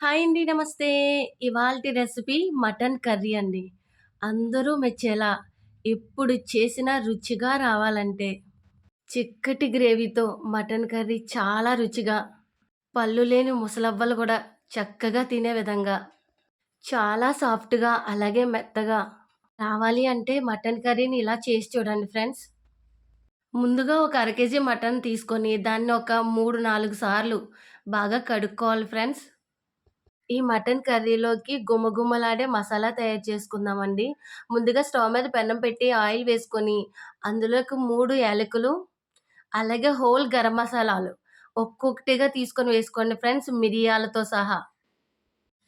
Hi అండి. నమస్తే. ఇవాల్టి రెసిపీ మటన్ కర్రీ అండి. అందరూ మెచ్చేలా ఎప్పుడు చేసినా రుచిగా రావాలంటే చిక్కటి గ్రేవీతో మటన్ కర్రీ చాలా రుచిగా పళ్ళు లేని ముసలవ్వలు కూడా చక్కగా తినే విధంగా చాలా సాఫ్ట్‌గా అలాగే మెత్తగా రావాలి అంటే మటన్ కర్రీని ఇలా చేసి చూడండి ఫ్రెండ్స్. ముందుగా ఒక అర కేజీ మటన్ తీసుకొని దాన్ని ఒక 3, 4 సార్లు బాగా కడుక్కోవాలి ఫ్రెండ్స్. ఈ మటన్ కర్రీలోకి గుమగుమలాడే మసాలా తయారు చేసుకుందామండి. ముందుగా స్టవ్ మీద పెనం పెట్టి ఆయిల్ వేసుకొని అందులోకి మూడు యాలకులు, అలాగే హోల్ గరం మసాలాలు ఒక్కొక్కటిగా తీసుకొని వేసుకోండి ఫ్రెండ్స్ మిరియాలతో సహా.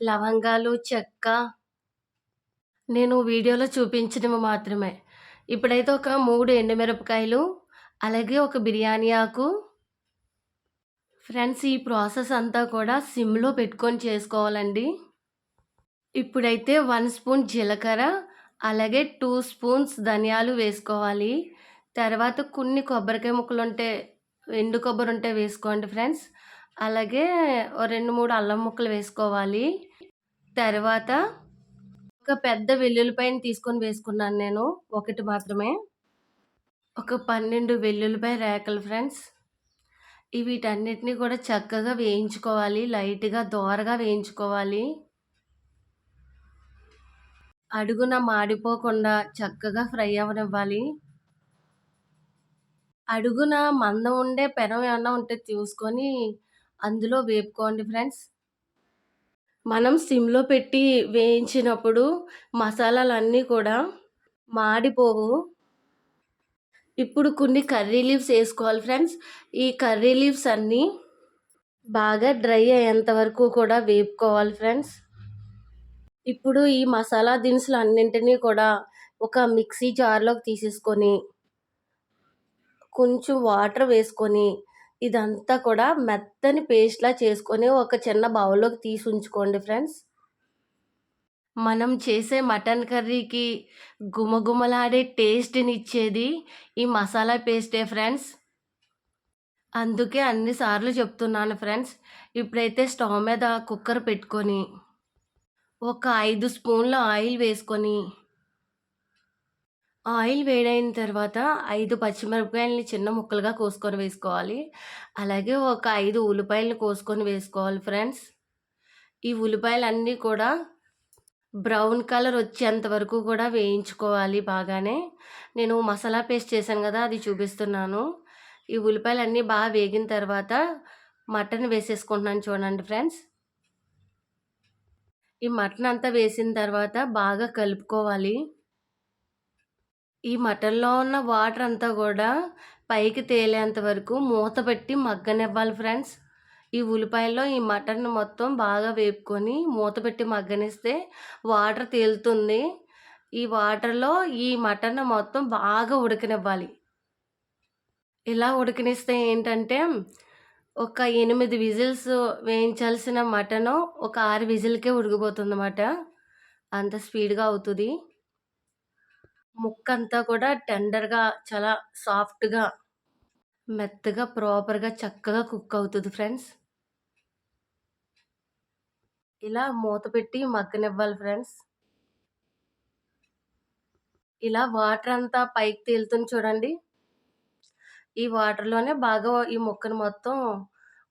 లవంగాలు, చెక్క నేను వీడియోలో చూపించినవి మాత్రమే. ఇప్పుడైతే ఒక మూడు ఎండుమిరపకాయలు, అలాగే ఒక బిర్యానీ ఆకు ఫ్రెండ్స్ ఈ ప్రాసెస్ అంతా కూడా సిమ్‌లో పెట్టుకొని చేసుకోవాలండి. ఇప్పుడైతే వన్ స్పూన్ జీలకర్ర, అలాగే టూ స్పూన్స్ ధనియాలు వేసుకోవాలి. తర్వాత కొన్ని కొబ్బరికాయ ముక్కలు ఉంటే ఎండు కొబ్బరి ఉంటే వేసుకోండి ఫ్రెండ్స్. అలాగే రెండు మూడు అల్లం ముక్కలు వేసుకోవాలి. తర్వాత ఒక పెద్ద వెల్లుల్లిపాయని తీసుకొని వేసుకున్నాను నేను. ఒకటి మాత్రమే. ఒక 12 వెల్లుల్లిపాయ రేకలు ఫ్రెండ్స్. వీటన్నిటిని కూడా చక్కగా వేయించుకోవాలి. లైట్‌గా దోరగా వేయించుకోవాలి. అడుగున మాడిపోకుండా చక్కగా ఫ్రై అవ్వనివ్వాలి. అడుగున మందం ఉండే పెనం ఏమన్నా ఉంటే చూసుకొని అందులో వేపుకోండి ఫ్రెండ్స్. మనం సిమ్‌లో పెట్టి వేయించినప్పుడు మసాలాలన్నీ కూడా మాడిపోవు. ఇప్పుడు కొన్ని కర్రీ లీవ్స్ వేసుకోవాలి ఫ్రెండ్స్. ఈ కర్రీ లీవ్స్ అన్నీ బాగా డ్రై అయ్యేంత వరకు కూడా వేపుకోవాలి ఫ్రెండ్స్. ఇప్పుడు ఈ మసాలా దినుసులు అన్నింటినీ కూడా ఒక మిక్సీ జార్‌లోకి తీసేసుకొని కొంచెం వాటర్ వేసుకొని ఇదంతా కూడా మెత్తని పేస్ట్‌లా చేసుకొని ఒక చిన్న బౌల్‌లోకి తీసి ఉంచుకోండి ఫ్రెండ్స్. మనం చేసే మటన్ కర్రీకి గుమగుమలాడే టేస్ట్‌నిచ్చేది ఈ మసాలా పేస్టే ఫ్రెండ్స్. అందుకే అన్ని సార్లు చెప్తున్నాను ఫ్రెండ్స్. ఇప్పుడైతే స్టవ్ మీద కుక్కర్ పెట్టుకొని ఒక ఐదు స్పూన్ల ఆయిల్ వేసుకొని ఆయిల్ వేడైన తర్వాత ఐదు పచ్చిమిరపకాయలని చిన్న ముక్కలుగా కోసుకొని వేసుకోవాలి. అలాగే ఒక ఐదు ఉల్లిపాయలను కోసుకొని వేసుకోవాలి ఫ్రెండ్స్. ఈ ఉల్లిపాయలన్నీ కూడా బ్రౌన్ కలర్ వచ్చేంత వరకు కూడా వేయించుకోవాలి బాగానే. నేను మసాలా పేస్ట్ చేశాను కదా! అది చూపిస్తున్నాను. ఈ ఉల్లిపాయలన్నీ బాగా వేగిన తర్వాత మటన్ వేసేసుకుంటున్నాను చూడండి ఫ్రెండ్స్. ఈ మటన్ అంతా వేసిన తర్వాత బాగా కలుపుకోవాలి. ఈ మటన్‌లో ఉన్న వాటర్ అంతా కూడా పైకి తేలేంత వరకు మూత పెట్టి మగ్గనివ్వాలి ఫ్రెండ్స్. ఈ ఉల్లిపాయల్లో ఈ మటన్ మొత్తం బాగా వేపుకొని మూత పెట్టి మగ్గనిస్తే వాటర్ తేలుతుంది. ఈ వాటర్‌లో ఈ మటన్ మొత్తం బాగా ఉడకనివ్వాలి. ఇలా ఉడకనిస్తే ఏంటంటే ఒక ఎనిమిది విజిల్స్ వేయించాల్సిన మటను ఒక ఆరు విజిల్‌కే ఉడికిపోతుంది అన్నమాట అంత స్పీడ్‌గా అవుతది. ముక్కంతా కూడా టెండర్‌గా చాలా సాఫ్ట్‌గా మెత్తగా ప్రాపర్‌గా చక్కగా కుక్ అవుతుంది ఫ్రెండ్స్. ఇలా మూత పెట్టి మగ్గనివ్వాలి ఫ్రెండ్స్. ఇలా వాటర్ అంతా పైకి తేలుతుంది చూడండి. ఈ వాటర్‌లోనే బాగా ఈ ముక్కను మొత్తం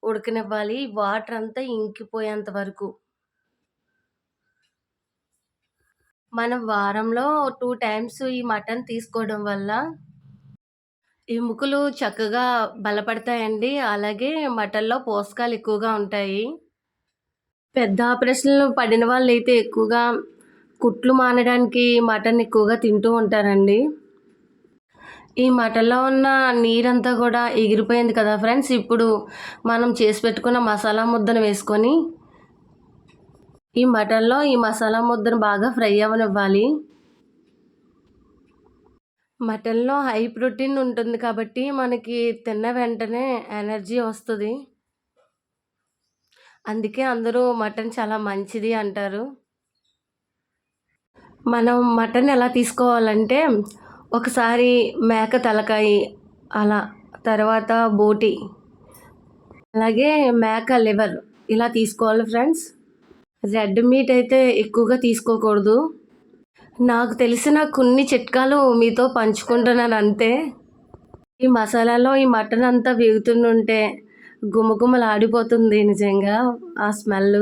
ఉడకనివ్వాలి. వాటర్ అంతా ఇంకిపోయేంత వరకు. మనం వారంలో టూ టైమ్స్ ఈ మటన్ తీసుకోవడం వల్ల ఎముకలు చక్కగా బలపడతాయండి. అలాగే మటన్‌లో పోషకాలు ఎక్కువగా ఉంటాయి. పెద్ద ఆపరేషన్‌లు పడిన వాళ్ళైతే ఎక్కువగా కుట్లు మానడానికి మటన్ ఎక్కువగా తింటూ ఉంటారండి. ఈ మటన్‌లో ఉన్న నీరంతా కూడా ఎగిరిపోయింది కదా ఫ్రెండ్స్! ఇప్పుడు మనం చేసి పెట్టుకున్న మసాలా ముద్దను వేసుకొని ఈ మటన్‌లో ఈ మసాలా ముద్దను బాగా ఫ్రై అవ్వనివ్వాలి. మటన్‌లో హై ప్రోటీన్ ఉంటుంది కాబట్టి మనకి తిన్న వెంటనే ఎనర్జీ వస్తుంది అందుకే అందరూ మటన్ చాలా మంచిది అంటారు. మనం మటన్ ఎలా తీసుకోవాలంటే ఒకసారి మేక తలకాయి అలా, తర్వాత బోటి అలాగే మేక లివర్ ఇలా తీసుకోవాలి ఫ్రెండ్స్. రెడ్ మీట్ అయితే ఎక్కువగా తీసుకోకూడదు నాకు తెలిసిన కొన్ని చిట్కాలు మీతో పంచుకుంటున్నాను అంతే ఈ మసాలాలో ఈ మటన్ అంతా వేగుతుంటే గుమగుమలాడిపోతుంది నిజంగా ఆ స్మెల్.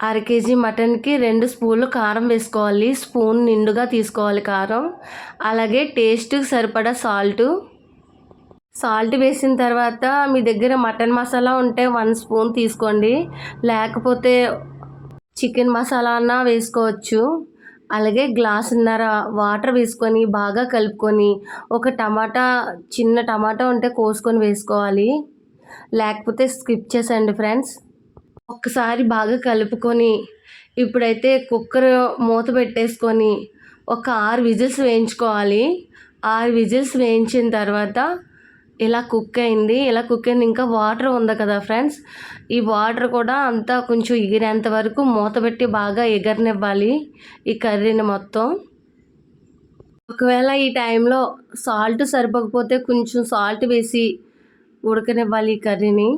అర కేజీ మటన్కి రెండు స్పూన్లు కారం వేసుకోవాలి. స్పూన్ నిండుగా తీసుకోవాలి కారం. అలాగే టేస్ట్కి సరిపడా సాల్టు. సాల్ట్ వేసిన తర్వాత మీ దగ్గర మటన్ మసాలా ఉంటే వన్ స్పూన్ తీసుకోండి. లేకపోతే చికెన్ మసాలా అన్నా వేసుకోవచ్చు. అలాగే గ్లాసున్నర వాటర్ వేసుకొని బాగా కలుపుకొని ఒక టమాటా చిన్న టమాటా ఉంటే కోసుకొని వేసుకోవాలి. లేకపోతే స్కిప్ చేసేయండి ఫ్రెండ్స్. ఒక్కసారి బాగా కలుపుకొని ఇప్పుడైతే కుక్కర్ మూత పెట్టేసుకొని ఒక ఆరు విజిల్స్ వేయించుకోవాలి. ఆరు విజిల్స్ వేయించిన తర్వాత ఇలా కుక్ అయింది. ఇలా కుక్ అయింది. ఇంకా వాటర్ ఉంది కదా ఫ్రెండ్స్. ఈ వాటర్ కూడా అంతా కొంచెం ఎగిరేంత వరకు మూత పెట్టి బాగా ఎగరనివ్వాలి ఈ కర్రీని మొత్తం. ఒకవేళ ఈ టైంలో సాల్ట్ సరిపోకపోతే కొంచెం సాల్ట్ వేసి ఉడకనివ్వాలి ఈ కర్రీని.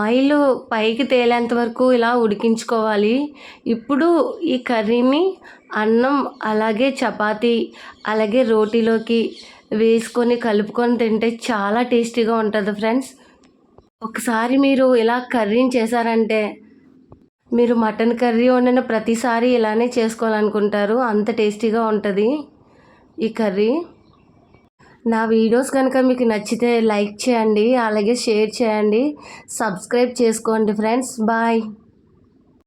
ఆయిల్ పైకి తేలేంత వరకు ఇలా ఉడికించుకోవాలి. ఇప్పుడు ఈ కర్రీని అన్నం అలాగే చపాతీ అలాగే రోటీలోకి వేసుకొని కలుపుకొని తింటే చాలా టేస్టీగా ఉంటుంది ఫ్రెండ్స్. ఒకసారి మీరు ఇలా కర్రీని చేశారంటే మీరు మటన్ కర్రీ వండిన ప్రతిసారి ఇలానే చేసుకోవాలనుకుంటారు. అంత టేస్టీగా ఉంటుంది ఈ కర్రీ. నా వీడియోస్ కనుక మీకు నచ్చితే లైక్ చేయండి అలాగే షేర్ చేయండి. సబ్స్క్రైబ్ చేసుకోండి ఫ్రెండ్స్. బాయ్.